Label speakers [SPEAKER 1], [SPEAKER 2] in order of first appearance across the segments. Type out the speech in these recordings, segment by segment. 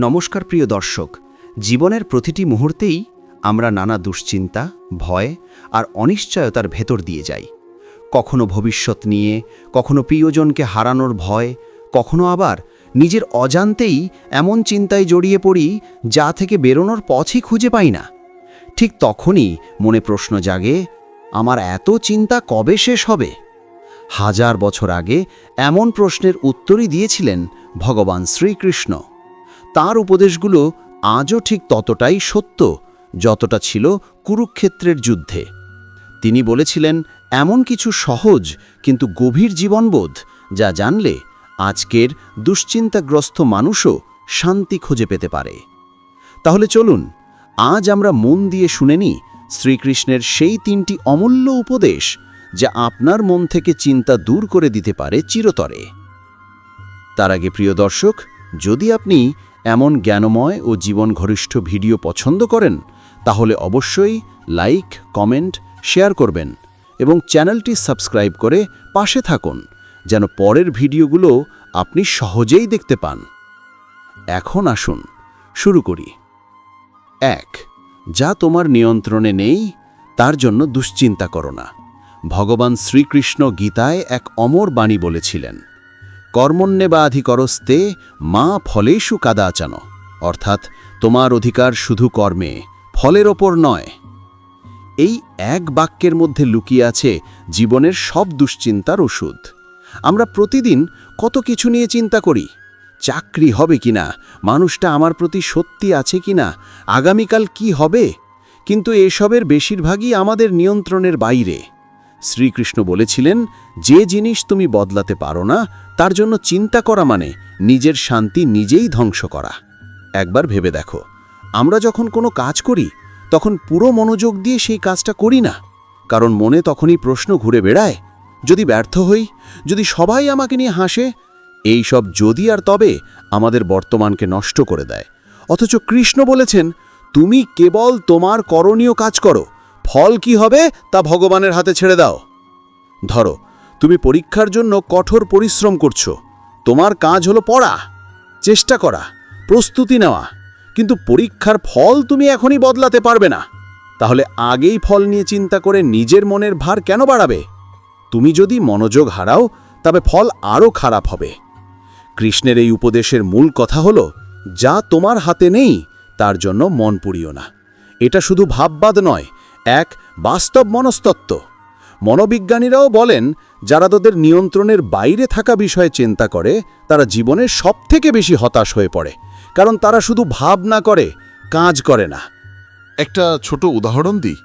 [SPEAKER 1] নমস্কার প্রিয় দর্শক, জীবনের প্রতিটি মুহূর্তেই আমরা নানা দুশ্চিন্তা, ভয় আর অনিশ্চয়তার ভেতর দিয়ে যাই। কখনো ভবিষ্যৎ নিয়ে, কখনো প্রিয়জনকে হারানোর ভয়, কখনো আবার নিজের অজান্তেই এমন চিন্তায় জড়িয়ে পড়ি যা থেকে বেরোনোর পথই খুঁজে পাই না। ঠিক তখনই মনে প্রশ্ন জাগে, আমার এত চিন্তা কবে শেষ হবে? হাজার বছর আগে এমন প্রশ্নের উত্তরই দিয়েছিলেন ভগবান শ্রীকৃষ্ণ। তার উপদেশগুলো আজও ঠিক ততটাই সত্য যতটা ছিল কুরুক্ষেত্রের যুদ্ধে। তিনি বলেছিলেন, এমন কিছু সহজ কিন্তু গভীর জীবনবোধ যা জানলে আজকের দুশ্চিন্তাগ্রস্ত মানুষও শান্তি খুঁজে পেতে পারে। তাহলে চলুন, আজ আমরা মন দিয়ে শুনে নিই শ্রীকৃষ্ণের সেই তিনটি অমূল্য উপদেশ যা আপনার মন থেকে চিন্তা দূর করে দিতে পারে চিরতরে। তার আগে প্রিয় দর্শক, যদি আপনি এমন জ্ঞানময় ও জীবন ঘনিষ্ঠ ভিডিও পছন্দ করেন, তাহলে অবশ্যই লাইক, কমেন্ট, শেয়ার করবেন এবং চ্যানেলটি সাবস্ক্রাইব করে পাশে থাকুন, যেন পরের ভিডিওগুলো আপনি সহজেই দেখতে পান। এখন আসুন, শুরু করি। এক, যা তোমার নিয়ন্ত্রণে নেই, তার জন্য দুশ্চিন্তা করো না। ভগবান শ্রীকৃষ্ণ গীতায় এক অমর বাণী বলেছিলেন। কর্মণ্যেবাধিকরস্তে মা ফলেষু কাদাচান। অর্থাৎ তোমার অধিকার শুধু কর্মে, ফলের ওপর নয়। এই এক বাক্যের মধ্যে লুকিয়ে আছে জীবনের সব দুশ্চিন্তার ওষুধ। আমরা প্রতিদিন কত কিছু নিয়ে চিন্তা করি। চাকরি হবে কিনা? মানুষটা আমার প্রতি সত্যি আছে কিনা? আগামীকাল কি হবে? কিন্তু এসবের বেশিরভাগই আমাদের নিয়ন্ত্রণের বাইরে। শ্রীকৃষ্ণ বলেছিলেন, যে জিনিস তুমি বদলাতে পারো না, তার জন্য চিন্তা করা মানে নিজের শান্তি নিজেই ধ্বংস করা। একবার ভেবে দেখো, আমরা যখন কোনো কাজ করি, তখন পুরো মনোযোগ দিয়ে সেই কাজটা করি না। কারণ মনে তখনই প্রশ্ন ঘুরে বেড়ায়, যদি ব্যর্থ হই, যদি সবাই আমাকে নিয়ে হাসে, এই সব যদি আর তবে আমাদের বর্তমানকে নষ্ট করে দেয়। অথচ কৃষ্ণ বলেছেন, তুমি কেবল তোমার করণীয় কাজ করো ফল কি হবে তা ভগবানের হাতে ছেড়ে দাও। ধরো, তুমি পরীক্ষার জন্য কঠোর পরিশ্রম করছ। তোমার কাজ হলো পড়া, চেষ্টা করা, প্রস্তুতি নেওয়া। কিন্তু পরীক্ষার ফল তুমি এখনই বদলাতে পারবে না। তাহলে আগেই ফল নিয়ে চিন্তা করে নিজের মনের ভার কেন বাড়াবে? তুমি যদি মনোযোগ হারাও, তবে ফল আরও খারাপ হবে। কৃষ্ণের এই উপদেশের মূল কথা হলো, যা তোমার হাতে নেই, তার জন্য মন পুড়িও না। এটা শুধু ভাববাদ নয় এক, বাস্তব মনস্তত্ত্ব। মনোবিজ্ঞানীরাও বলেন, যারা তাদের নিয়ন্ত্রণের বাইরে থাকা বিষয়ে চিন্তা করে, তারা জীবনের সবথেকে বেশি হতাশ হয়ে পড়ে, কারণ তারা শুধু ভাবনা করে, কাজ করে না।
[SPEAKER 2] একটা ছোট উদাহরণ দিই।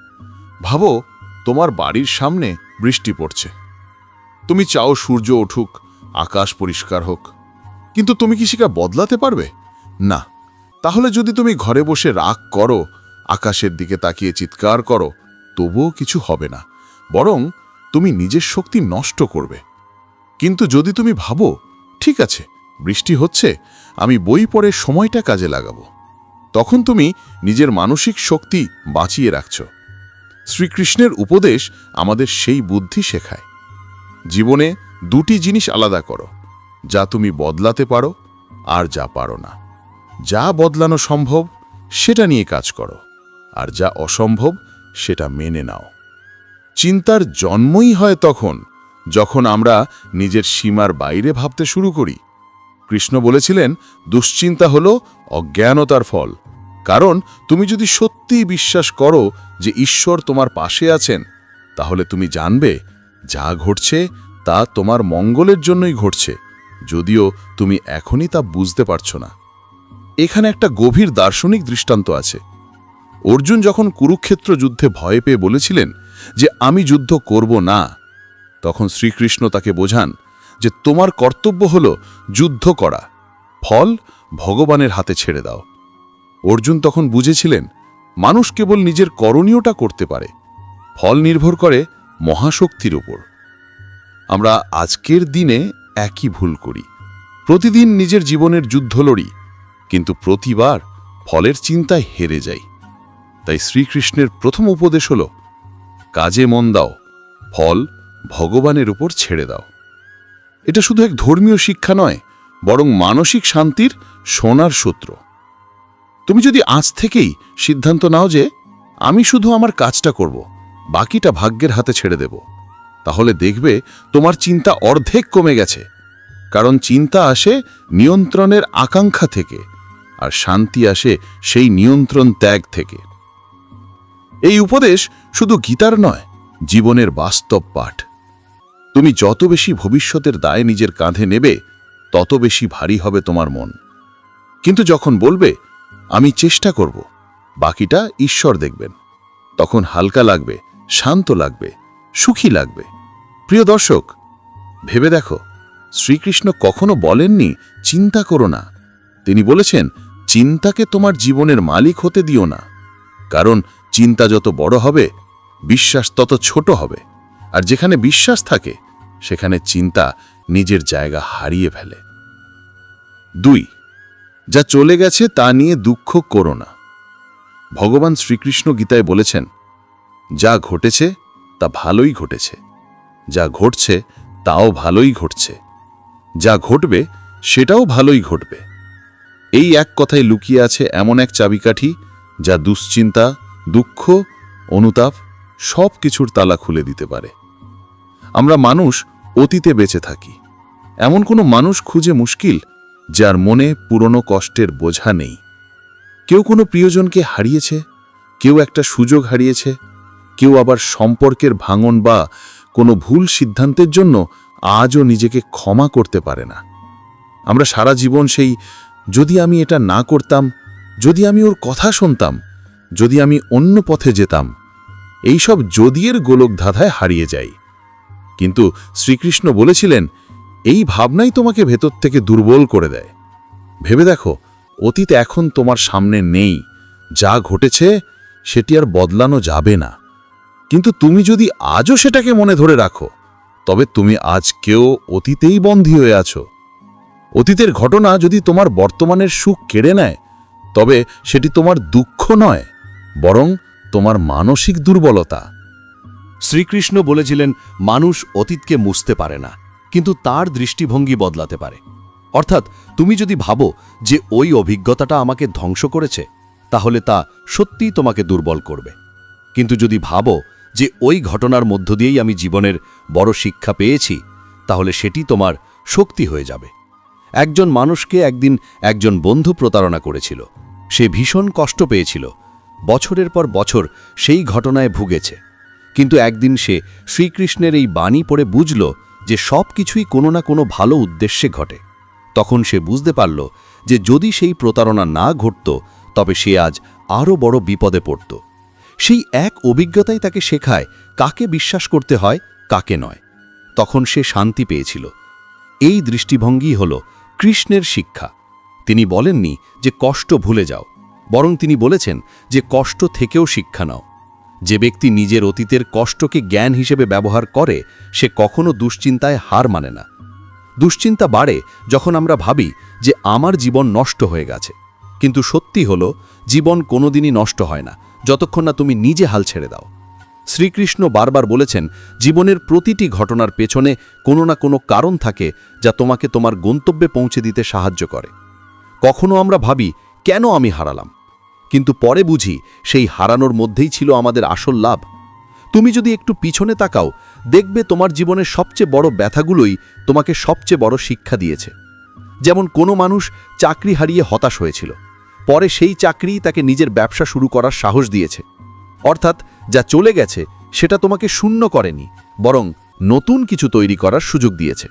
[SPEAKER 2] ভাবো, তোমার বাড়ির সামনে বৃষ্টি পড়ছে। তুমি চাও সূর্য উঠুক, আকাশ পরিষ্কার হোক। কিন্তু তুমি কি সেটা বদলাতে পারবে? না। তাহলে যদি তুমি ঘরে বসে রাগ করো আকাশের দিকে তাকিয়ে চিৎকার করো, তবুও কিছু হবে না। বরং তুমি নিজের শক্তি নষ্ট করবে। কিন্তু যদি তুমি ভাবো, ঠিক আছে, বৃষ্টি হচ্ছে, আমি বই পড়ে সময়টা কাজে লাগাবো। তখন তুমি নিজের মানসিক শক্তি বাঁচিয়ে রাখছ। শ্রীকৃষ্ণের উপদেশ আমাদের সেই বুদ্ধি শেখায়। জীবনে দুটি জিনিস আলাদা করো, যা তুমি বদলাতে পারো আর যা পারো না। যা বদলানো সম্ভব, সেটা নিয়ে কাজ করো। আর যা অসম্ভব, সেটা মেনে নাও। চিন্তার জন্মই হয় তখন, যখন আমরা নিজের সীমার বাইরে ভাবতে শুরু করি। কৃষ্ণ বলেছিলেন, দুশ্চিন্তা হল অজ্ঞানতার ফল। কারণ তুমি যদি সত্যিই বিশ্বাস করো যে ঈশ্বর তোমার পাশে আছেন, তাহলে তুমি জানবে যা ঘটছে তা তোমার মঙ্গলের জন্যই ঘটছে, যদিও তুমি এখনই তা বুঝতে পারছ না। এখানে একটা গভীর দার্শনিক দৃষ্টান্ত আছে। অর্জুন যখন কুরুক্ষেত্র যুদ্ধে ভয় পেয়ে বলেছিলেন যে আমি যুদ্ধ করব না, তখন শ্রীকৃষ্ণ তাকে বোঝান যে তোমার কর্তব্য হল যুদ্ধ করা, ফল ভগবানের হাতে ছেড়ে দাও। অর্জুন তখন বুঝেছিলেন মানুষ কেবল নিজের করণীয়টা করতে পারে, ফল নির্ভর করে মহাশক্তির ওপর আমরা আজকের দিনে একই ভুল করি। প্রতিদিন নিজের জীবনের যুদ্ধ লড়ি, কিন্তু প্রতিবার ফলের চিন্তায় হেরে যাই। তাই শ্রীকৃষ্ণের প্রথম উপদেশ হল, কাজে মন দাও, ফল ভগবানের উপর ছেড়ে দাও। এটা শুধু এক ধর্মীয় শিক্ষা নয়, বরং মানসিক শান্তির সোনার সূত্র। তুমি যদি আজ থেকেই সিদ্ধান্ত নাও যে, আমি শুধু আমার কাজটা করব, বাকিটা ভাগ্যের হাতে ছেড়ে দেব, তাহলে দেখবে তোমার চিন্তা অর্ধেক কমে গেছে, কারণ চিন্তা আসে নিয়ন্ত্রণের আকাঙ্ক্ষা থেকে, আর শান্তি আসে সেই নিয়ন্ত্রণ ত্যাগ থেকে। এই উপদেশ শুধু গীতার নয়, জীবনের বাস্তব পাঠ। তুমি যত বেশি ভবিষ্যতের দায় নিজের কাঁধে নেবে, তত বেশি ভারী হবে তোমার মন। কিন্তু যখন বলবে, আমি চেষ্টা করব বাকিটা ঈশ্বর দেখবেন। তখন হালকা লাগবে, শান্ত লাগবে, সুখী লাগবে। প্রিয় দর্শক, ভেবে দেখো, শ্রীকৃষ্ণ কখনো বলেননি, চিন্তা করো না তিনি বলেছেন, চিন্তাকে তোমার জীবনের মালিক হতে দিও না। কারণ চিন্তা যত বড় হবে, বিশ্বাস তত ছোট হবে। আর যেখানে বিশ্বাস থাকে, সেখানে চিন্তা নিজের জায়গা হারিয়ে ফেলে। দুই, যা চলে গেছে তা নিয়ে দুঃখ করো না। ভগবান শ্রীকৃষ্ণ গীতায় বলেছেন, যা ঘটেছে, তা ভালোই ঘটেছে। যা ঘটছে, তাও ভালোই ঘটছে। যা ঘটবে, সেটাও ভালোই ঘটবে। এই এক কথায় লুকিয়ে আছে এমন এক চাবিকাঠি, যা দুশ্চিন্তা দুঃখ, অনুতাপ সব কিছুর তালা খুলে দিতে পারে। আমরা মানুষ অতীতে বেঁচে থাকি। এমন কোনো মানুষ খুঁজে মুশকিল, যার মনে পুরনো কষ্টের বোঝা নেই। কেউ কোনো প্রিয়জনকে হারিয়েছে, কেউ একটা সুযোগ হারিয়েছে, কেউ আবার সম্পর্কের ভাঙন বা কোনো ভুল সিদ্ধান্তের জন্য আজও নিজেকে ক্ষমা করতে পারে না। আমরা সারা জীবন সেই, যদি আমি এটা না করতাম, যদি আমি ওর কথা শুনতাম যদি আমি অন্য পথে যেতাম, এইসব যদিয়ের গোলক ধাঁধায় হারিয়ে যাই। কিন্তু শ্রীকৃষ্ণ বলেছিলেন, এই ভাবনাই তোমাকে ভেতর থেকে দুর্বল করে দেয়। ভেবে দেখো, অতীত এখন তোমার সামনে নেই। যা ঘটেছে, সেটি আর বদলানো যাবে না। কিন্তু তুমি যদি আজও সেটাকে মনে ধরে রাখো, তবে তুমি আজকেও অতীতেই বন্দী হয়ে আছো। অতীতের ঘটনা যদি তোমার বর্তমানের সুখ কেড়ে নেয়, তবে সেটি তোমার দুঃখ নয়। বরং তোমার মানসিক দুর্বলতা।
[SPEAKER 1] শ্রীকৃষ্ণ বলেছিলেন, মানুষ অতীতকে মুছতে পারে না, কিন্তু তার দৃষ্টিভঙ্গি বদলাতে পারে। অর্থাৎ তুমি যদি ভাবো যে ওই অভিজ্ঞতাটা আমাকে ধ্বংস করেছে, তাহলে তা সত্যিই তোমাকে দুর্বল করবে। কিন্তু যদি ভাবো যে ওই ঘটনার মধ্য দিয়েই আমি জীবনের বড় শিক্ষা পেয়েছি, তাহলে সেটি তোমার শক্তি হয়ে যাবে। একজন মানুষকে একদিন একজন বন্ধু প্রতারণা করেছিল। সে ভীষণ কষ্ট পেয়েছিল বছরের পর বছর সেই ঘটনায় ভুগেছে। কিন্তু একদিন সে শ্রীকৃষ্ণের এই বাণী পড়ে বুঝল যে সব কিছুই কোনো না কোনো ভালো উদ্দেশ্যে ঘটে। তখন সে বুঝতে পারল যে যদি সেই প্রতারণা না ঘটত, তবে সে আজ আরও বড় বিপদে পড়ত। সেই এক অভিজ্ঞতাই তাকে শেখায় কাকে বিশ্বাস করতে হয়, কাকে নয়। তখন সে শান্তি পেয়েছিল। এই দৃষ্টিভঙ্গি হল কৃষ্ণের শিক্ষা। তিনি বলেননি যে কষ্ট ভুলে যাও। বরং তিনি বলেছেন যে কষ্ট থেকেও শিক্ষা নাও। যে ব্যক্তি নিজের অতীতের কষ্টকে জ্ঞান হিসেবে ব্যবহার করে, সে কখনো দুশ্চিন্তায় হার মানে না। দুশ্চিন্তা বাড়ে যখন আমরা ভাবি যে আমার জীবন নষ্ট হয়ে গেছে। কিন্তু সত্যি হল, জীবন কোনোদিনই নষ্ট হয় না, যতক্ষণ না তুমি নিজে হাল ছেড়ে দাও। শ্রীকৃষ্ণ বারবার বলেছেন, জীবনের প্রতিটি ঘটনার পেছনে কোনো না কোনো কারণ থাকে যা তোমাকে তোমার গন্তব্যে পৌঁছে দিতে সাহায্য করে। কখনো আমরা ভাবি কেন আমি হারালাম? কিন্তু পরে বুঝি সেই হারানোর মধ্যেই ছিল আমাদের আসল লাভ। তুমি যদি একটু পিছনে তাকাও, দেখবে তোমার জীবনের সবচেয়ে বড় ব্যথাগুলোই তোমাকে সবচেয়ে বড় শিক্ষা দিয়েছে। যেমন কোনো মানুষ চাকরি হারিয়ে হতাশ হয়েছিল। পরে সেই চাকরিই তাকে নিজের ব্যবসা শুরু করার সাহস দিয়েছে। অর্থাৎ যা চলে গেছে, সেটা তোমাকে শূন্য করেনি, বরং নতুন কিছু তৈরি করার সুযোগ দিয়েছে।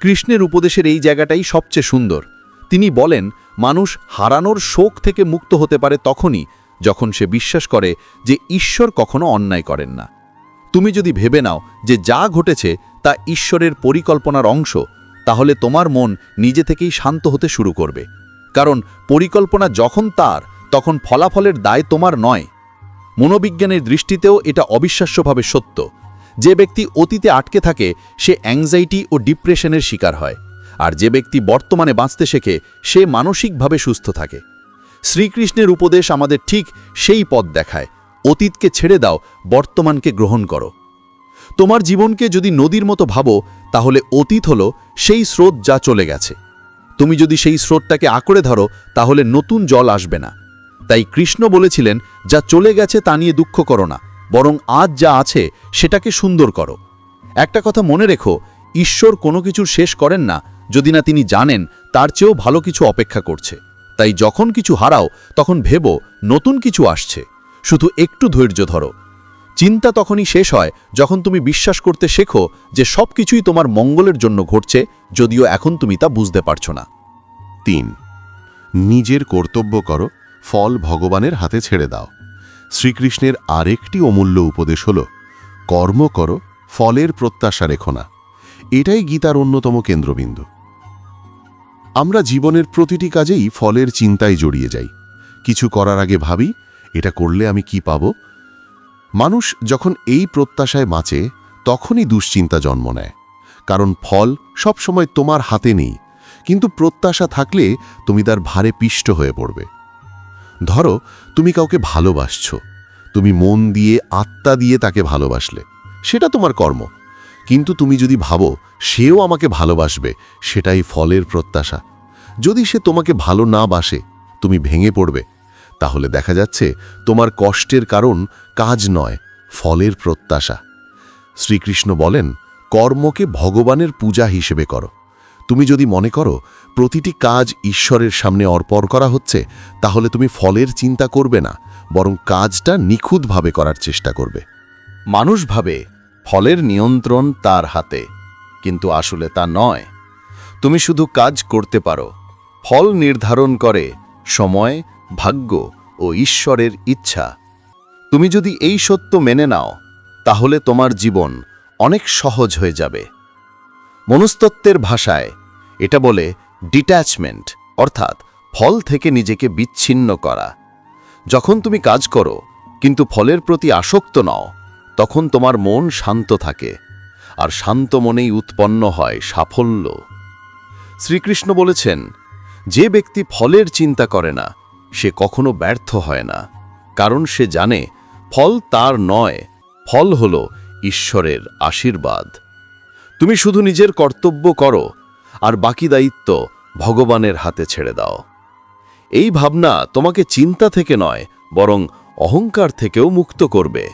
[SPEAKER 1] কৃষ্ণের উপদেশের এই জায়গাটাই সবচেয়ে সুন্দর। তিনি বলেন মানুষ হারানোর শোক থেকে মুক্ত হতে পারে তখনই যখন সে বিশ্বাস করে যে ঈশ্বর কখনো অন্যায় করেন না। তুমি যদি ভেবে নাও যে যা ঘটেছে তা ঈশ্বরের পরিকল্পনার অংশ, তাহলে তোমার মন নিজে থেকেই শান্ত হতে শুরু করবে। কারণ পরিকল্পনা যখন তার, তখন ফলাফলের দায় তোমার নয়। মনোবিজ্ঞানের দৃষ্টিতেও এটা অবিশ্বাস্যভাবে সত্য। যে ব্যক্তি অতীতে আটকে থাকে, সে অ্যাংজাইটি ও ডিপ্রেশনের শিকার হয়। আর যে ব্যক্তি বর্তমানে বাঁচতে শেখে, সে মানসিকভাবে সুস্থ থাকে। শ্রীকৃষ্ণের উপদেশ আমাদের ঠিক সেই পথ দেখায়। অতীতকে ছেড়ে দাও, বর্তমানকে গ্রহণ করো। তোমার জীবনকে যদি নদীর মতো ভাবো, তাহলে অতীত হলো সেই স্রোত যা চলে গেছে। তুমি যদি সেই স্রোতটাকে আঁকড়ে ধরো, তাহলে নতুন জল আসবে না। তাই কৃষ্ণ বলেছিলেন, যা চলে গেছে তা নিয়ে দুঃখ করো না, বরং আজ যা আছে, সেটাকে সুন্দর করো। একটা কথা মনে রেখো, ঈশ্বর কোনো কিছুর শেষ করেন না যদি না তিনি জানেন, তার চেয়েও ভালো কিছু অপেক্ষা করছে। তাই যখন কিছু হারাও, তখন ভেবো নতুন কিছু আসছে। শুধু একটু ধৈর্য ধরো। চিন্তা তখনই শেষ হয় যখন তুমি বিশ্বাস করতে শেখো যে সব কিছুই তোমার মঙ্গলের জন্য ঘটছে, যদিও এখন তুমি তা বুঝতে পারছ না।
[SPEAKER 3] তিন, নিজের কর্তব্য করো, ফল ভগবানের হাতে ছেড়ে দাও। শ্রীকৃষ্ণের আরেকটি অমূল্য উপদেশ হল, কর্ম করো, ফলের প্রত্যাশা রেখো না। এটাই গীতার অন্যতম কেন্দ্রবিন্দু। আমরা জীবনের প্রতিটি কাজেই ফলের চিন্তায় জড়িয়ে যাই। কিছু করার আগে ভাবি, এটা করলে আমি কি পাব? মানুষ যখন এই প্রত্যাশায় বাঁচে, তখনই দুশ্চিন্তা জন্ম নেয়। কারণ ফল সবসময় তোমার হাতে নেই, কিন্তু প্রত্যাশা থাকলে তুমি তার ভারে পিষ্ট হয়ে পড়বে। ধরো, তুমি কাউকে ভালোবাসছ। তুমি মন দিয়ে, আত্মা দিয়ে তাকে ভালোবাসলে। সেটা তোমার কর্ম। কিন্তু তুমি যদি ভাবো, সেও আমাকে ভালোবাসবে, সেটাই ফলের প্রত্যাশা। যদি সে তোমাকে ভালো না বাসে, তুমি ভেঙে পড়বে। তাহলে দেখা যাচ্ছে, তোমার কষ্টের কারণ কাজ নয়, ফলের প্রত্যাশা। শ্রীকৃষ্ণ বলেন, কর্মকে ভগবানের পূজা হিসেবে করো। তুমি যদি মনে করো, প্রতিটি কাজ ঈশ্বরের সামনে অর্পণ করা হচ্ছে, তাহলে তুমি ফলের চিন্তা করবে না, বরং কাজটা নিখুঁতভাবে করার চেষ্টা করবে।
[SPEAKER 1] মানুষ ভাবে ফলের নিয়ন্ত্রণ তার হাতে, কিন্তু আসলে তা নয়। তুমি শুধু কাজ করতে পারো। ফল নির্ধারণ করে সময়, ভাগ্য ও ঈশ্বরের ইচ্ছা। তুমি যদি এই সত্য মেনে নাও, তাহলে তোমার জীবন অনেক সহজ হয়ে যাবে। মনস্তত্ত্বের ভাষায় এটা বলে ডিট্যাচমেন্ট অর্থাৎ ফল থেকে নিজেকে বিচ্ছিন্ন করা। যখন তুমি কাজ করো, কিন্তু ফলের প্রতি আসক্ত নও তখন তোমার মন শান্ত থাকে, আর শান্ত মনেই উৎপন্ন হয় সাফল্য। শ্রীকৃষ্ণ বলেছেন, যে ব্যক্তি ফলের চিন্তা করে না, সে কখনো ব্যর্থ হয় না, কারণ সে জানে, ফল তার নয়, ফল হল ঈশ্বরের আশীর্বাদ। তুমি শুধু নিজের কর্তব্য করো, আর বাকি দায়িত্ব ভগবানের হাতে ছেড়ে দাও। এই ভাবনা তোমাকে চিন্তা থেকে নয়, বরং অহংকার থেকেও মুক্ত করবে।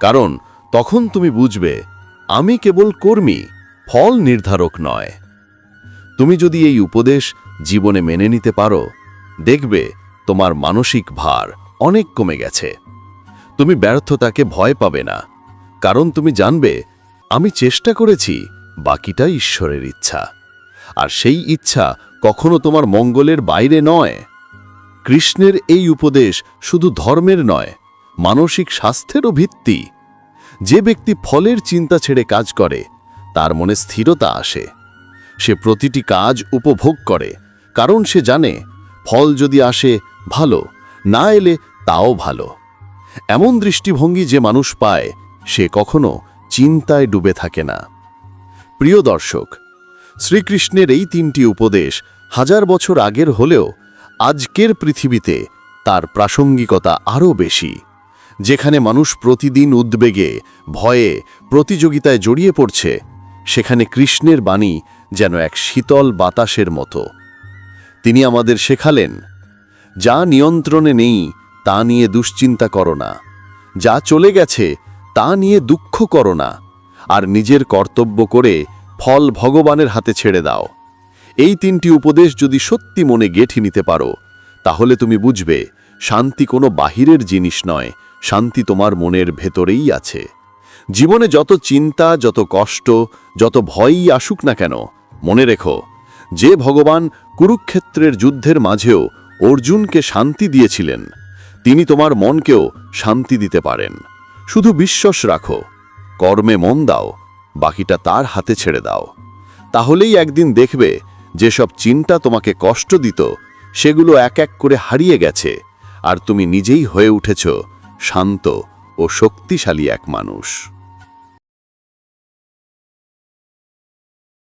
[SPEAKER 1] কারণ তখন তুমি বুঝবে, আমি কেবল কর্মী, ফল নির্ধারক নয়। তুমি যদি এই উপদেশ জীবনে মেনে নিতে পারো, দেখবে তোমার মানসিক ভার অনেক কমে গেছে। তুমি ব্যর্থতাকে ভয় পাবে না, কারণ তুমি জানবে, আমি চেষ্টা করেছি, বাকিটা ঈশ্বরের ইচ্ছা। আর সেই ইচ্ছা কখনো তোমার মঙ্গলের বাইরে নয়। কৃষ্ণের এই উপদেশ শুধু ধর্মের নয় মানসিক স্বাস্থ্যেরও ভিত্তি। যে ব্যক্তি ফলের চিন্তা ছেড়ে কাজ করে, তার মনে স্থিরতা আসে। সে প্রতিটি কাজ উপভোগ করে, কারণ সে জানে, ফল যদি আসে, ভালো, না এলে তাও ভালো। এমন দৃষ্টিভঙ্গি যে মানুষ পায়, সে কখনো চিন্তায় ডুবে থাকে না। প্রিয় দর্শক, শ্রীকৃষ্ণের এই তিনটি উপদেশ হাজার বছর আগের হলেও আজকের পৃথিবীতে তার প্রাসঙ্গিকতা আরও বেশি। যেখানে মানুষ প্রতিদিন উদ্বেগে, ভয়ে প্রতিযোগিতায় জড়িয়ে পড়ছে, সেখানে কৃষ্ণের বাণী যেন এক শীতল বাতাসের মতো। তিনি আমাদের শেখালেন, যা নিয়ন্ত্রণে নেই, তা নিয়ে দুশ্চিন্তা করো না। যা চলে গেছে, তা নিয়ে দুঃখ করো না। আর নিজের কর্তব্য করে ফল ভগবানের হাতে ছেড়ে দাও। এই তিনটি উপদেশ যদি সত্যি মনে গেঁথে নিতে পারো, তাহলে তুমি বুঝবে, শান্তি কোনো বাহিরের জিনিস নয় শান্তি তোমার মনের ভেতরেই আছে। জীবনে যত চিন্তা, যত কষ্ট, যত ভয়ই আসুক না কেন, মনে রেখো, যে ভগবান কুরুক্ষেত্রের যুদ্ধের মাঝেও অর্জুনকে শান্তি দিয়েছিলেন, তিনি তোমার মনকেও শান্তি দিতে পারেন। শুধু বিশ্বাস রাখো, কর্মে মন দাও, বাকিটা তার হাতে ছেড়ে দাও। তাহলেই একদিন দেখবে যেসব চিন্তা তোমাকে কষ্ট দিত, সেগুলো এক এক করে হারিয়ে গেছে, আর তুমি নিজেই হয়ে উঠেছ শান্ত ও শক্তিশালী এক মানুষ।